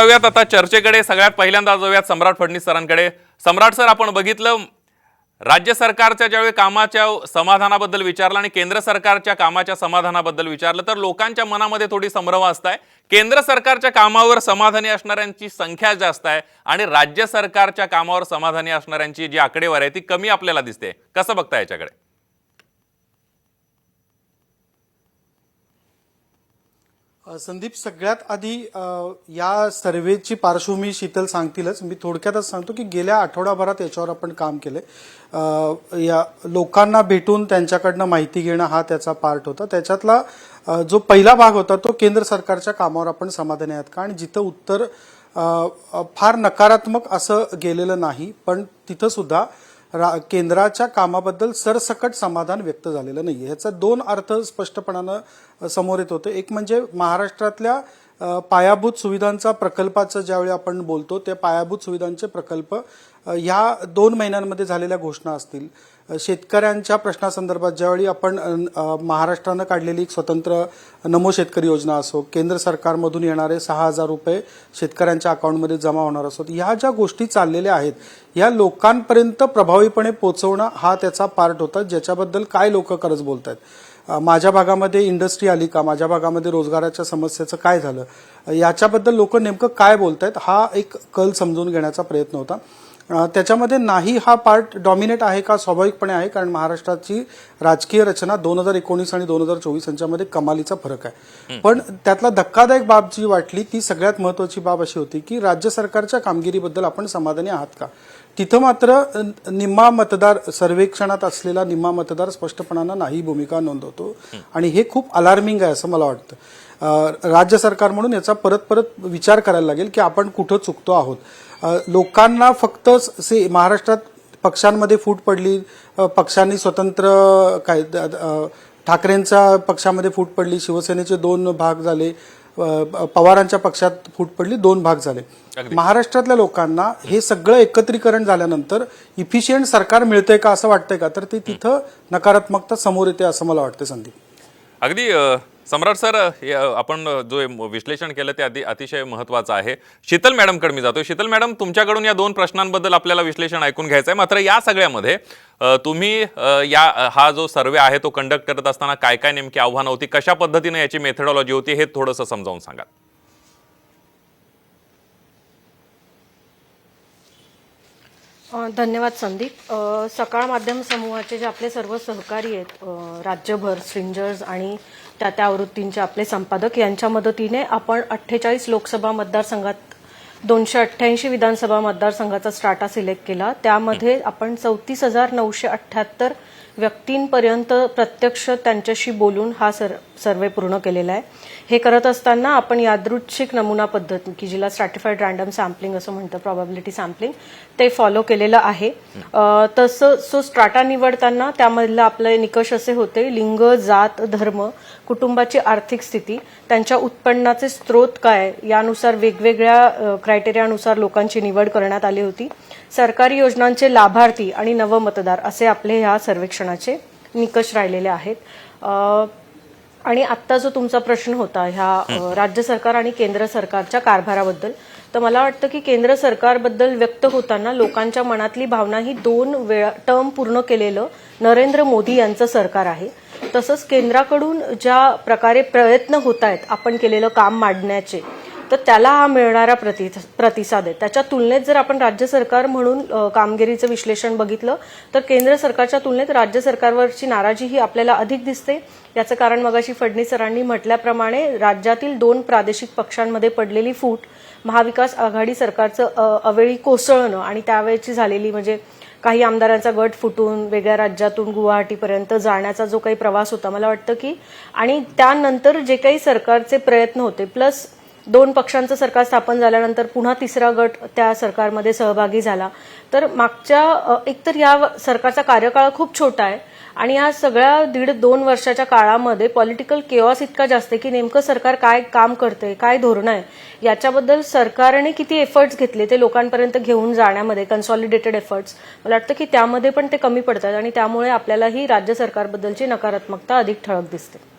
जाऊयात. आता चर्चेकडे सगळ्यात पहिल्यांदा जाऊयात सम्राट फडणवीस सरांकडे. सम्राट सर आपण बघितलं राज्य सरकारच्या ज्यावेळी कामाच्या समाधानाबद्दल विचारलं आणि केंद्र सरकारच्या कामाच्या समाधानाबद्दल विचारलं तर लोकांच्या मनामध्ये थोडी संभ्रम असताय. केंद्र सरकारच्या कामावर समाधानी असणाऱ्यांची संख्या जास्त आहे आणि राज्य सरकारच्या कामावर समाधानी असणाऱ्यांची जी आकडेवारी आहे ती कमी आपल्याला दिसते. कसं बघता याच्याकडे? संदीप सगळ्यात आधी या सर्वेची पार्श्वभूमी शीतल सांगतीलच. मी थोडक्यातच सांगतो की गेल्या आठवडाभरात याच्यावर आपण काम केलंय. या लोकांना भेटून त्यांच्याकडनं माहिती घेणं हा त्याचा पार्ट होता. त्याच्यातला जो पहिला भाग होता तो केंद्र सरकारच्या कामावर आपण समाधानी आहात. का जिथं उत्तर फार नकारात्मक असं गेलेलं नाही पण तिथं सुद्धा रा- केंद्राच्या कामाबद्दल सरसकट समाधान व्यक्त झालेलं नाही ह्याचा दोन अर्थ स्पष्टपणानं समोर येत होते. एक म्हणजे महाराष्ट्रातल्या पायाभूत सुविधांचा प्रकल्पाचं ज्यावेळी आपण बोलतो त्या पायाभूत सुविधांचे प्रकल्प ह्या दोन महिन्यांमध्ये झालेल्या घोषणा असतील. शेतकऱ्यांच्या प्रश्नासंदर्भात ज्यावेळी आपण महाराष्ट्रानं काढलेली एक स्वतंत्र नमो शेतकरी योजना असो केंद्र सरकारमधून येणारे सहा हजार रुपये शेतकऱ्यांच्या अकाउंटमध्ये जमा होणार असो ह्या ज्या गोष्टी चाललेल्या आहेत या लोकांपर्यंत प्रभावीपणे पोहोचवणं हा त्याचा पार्ट होता ज्याच्याबद्दल काय लोक खरंच बोलत आहेत माझ्या भागामध्ये इंडस्ट्री आली का? माझ्या भागामध्ये रोजगाराच्या समस्येचं काय झालं? याच्याबद्दल लोक नेमकं काय बोलत आहेत हा एक कल समजून घेण्याचा प्रयत्न होता. त्याच्यामध्ये नाही हा पार्ट डॉमिनेट आहे का? स्वाभाविकपणे आहे कारण महाराष्ट्राची राजकीय रचना दोन हजार एकोणीस आणि दोन हजार चोवीस यांच्यामध्ये कमालीचा फरक आहे. पण त्यातला धक्कादायक बाब जी वाटली ती सगळ्यात महत्वाची बाब अशी होती की राज्य सरकारच्या कामगिरीबद्दल आपण समाधानी आहात का? तिथं मात्र निम्मा मतदार सर्वेक्षणात असलेला निम्मा मतदार स्पष्टपणानं नाही भूमिका नोंदवतो. आणि हे खूप अलार्मिंग आहे असं मला वाटतं. राज्य सरकार म्हणून याचा परत परत विचार करायला लागेल की आपण कुठं चुकतो आहोत. लोकांना फक्त से महाराष्ट्रात पक्षांमध्ये फूट पडली पक्षांनी स्वतंत्र काय ठाकरेंच्या पक्षामध्ये फूट पडली शिवसेनेचे दोन भाग झाले पवारांच्या पक्षात फूट पडली दोन भाग झाले. महाराष्ट्रातल्या लोकांना हे सगळं एकत्रीकरण झाल्यानंतर इफिशियंट सरकार मिळतंय का असं वाटतंय का? तर ते तिथं नकारात्मकता समोर येते असं मला वाटतं संदीप. अगदी सम्राट सर आपण जो विश्लेषण केलं ते अति अतिशय महत्वाचं आहे. शीतल मॅडमकडे मी जातो शीतल मॅडम तुमच्याकडून या दोन प्रश्नांबद्दल आपल्याला विश्लेषण ऐकून घ्यायचं आहे मात्र या सगळ्यामध्ये तुम्ही या हा जो सर्वे आहे तो कंडक्ट करत असताना काय काय नेमकी आव्हानं होती? कशा पद्धतीने याची मेथडॉलॉजी होती? हे थोडंसं समजावून सांगा. धन्यवाद संदीप. सकाळ माध्यम समूहाचे जे आपले सर्व सहकारी आहेत राज्यभर स्ट्रिंजर्स आणि त्या त्या आवृत्तींचे आपले संपादक. यांच्या मदतीने आपण अठ्ठेचाळीस लोकसभा मतदारसंघात दोनशे अठ्ठ्याऐंशी विधानसभा मतदारसंघाचा स्टाटा सिलेक्ट केला. त्यामध्ये आपण चौतीस हजार नऊशे अठ्ठ्याहत्तर व्यक्तींपर्यंत प्रत्यक्ष त्यांच्याशी बोलून हा सर सर्वे पूर्ण केलेला आहे. हे करत असताना आपण यादृच्छिक नमुना पद्धत की जिला स्ट्रॅटिफाईड रँडम सॅम्पलिंग असं म्हणतं प्रॉबॅबिलिटी सॅम्पलिंग ते फॉलो केलेलं आहे. तसं सो स्ट्राटा निवडताना त्यामधलं आपले निकष असे होते लिंग जात धर्म कुटुंबाची आर्थिक स्थिती त्यांच्या उत्पन्नाचे स्रोत काय यानुसार वेगवेगळ्या क्रायटेरियानुसार लोकांची निवड करण्यात आली होती. सरकारी योजनांचे लाभार्थी आणि नवमतदार असे आपले ह्या सर्वेक्षणाचे निकष राहिलेले आहेत. आणि आत्ता जो तुमचा प्रश्न होता ह्या राज्य सरकार आणि केंद्र सरकारच्या कारभाराबद्दल तर मला वाटतं की केंद्र सरकारबद्दल व्यक्त होताना लोकांच्या मनातली भावना ही दोन वेळा टर्म पूर्ण केलेलं नरेंद्र मोदी यांचं सरकार आहे. तसंच केंद्राकडून ज्या प्रकारे प्रयत्न होत आहेत आपण केलेलं काम मांडण्याचे तर त्याला हा मिळणारा प्रति प्रतिसाद आहे. त्याच्या तुलनेत जर आपण राज्य सरकार म्हणून कामगिरीचं विश्लेषण बघितलं तर केंद्र सरकारच्या तुलनेत राज्य सरकारवरची नाराजी ही आपल्याला अधिक दिसते. याचं कारण मगाशी फडणवीस सरांनी म्हटल्याप्रमाणे राज्यातील दोन प्रादेशिक पक्षांमध्ये पडलेली फूट महाविकास आघाडी सरकारचं अवेळी कोसळणं आणि त्यावेळेची झालेली म्हणजे काही आमदारांचा गट फुटून वेगळ्या राज्यातून गुवाहाटीपर्यंत जाण्याचा जो काही प्रवास होता मला वाटतं की आणि त्यानंतर जे काही सरकारचे प्रयत्न होते प्लस दोन पक्षांचं सरकार स्थापन झाल्यानंतर पुन्हा तिसरा गट त्या सरकारमध्ये सहभागी झाला. तर मागच्या एकतर या सरकारचा कार्यकाळ खूप छोटा आहे आणि या सगळ्या दीड दोन वर्षाच्या काळामध्ये पॉलिटिकल केऑस इतका जास्त आहे की नेमकं सरकार काय काम करते काय धोरणं आहे याच्याबद्दल सरकारने किती एफर्ट्स घेतले ते लोकांपर्यंत घेऊन जाण्यामध्ये कन्सॉलिडेटेड एफर्ट्स मला वाटतं की त्यामध्ये पण ते कमी पडतात आणि त्यामुळे आपल्याला ही राज्य सरकारबद्दलची नकारात्मकता अधिक ठळक दिसते.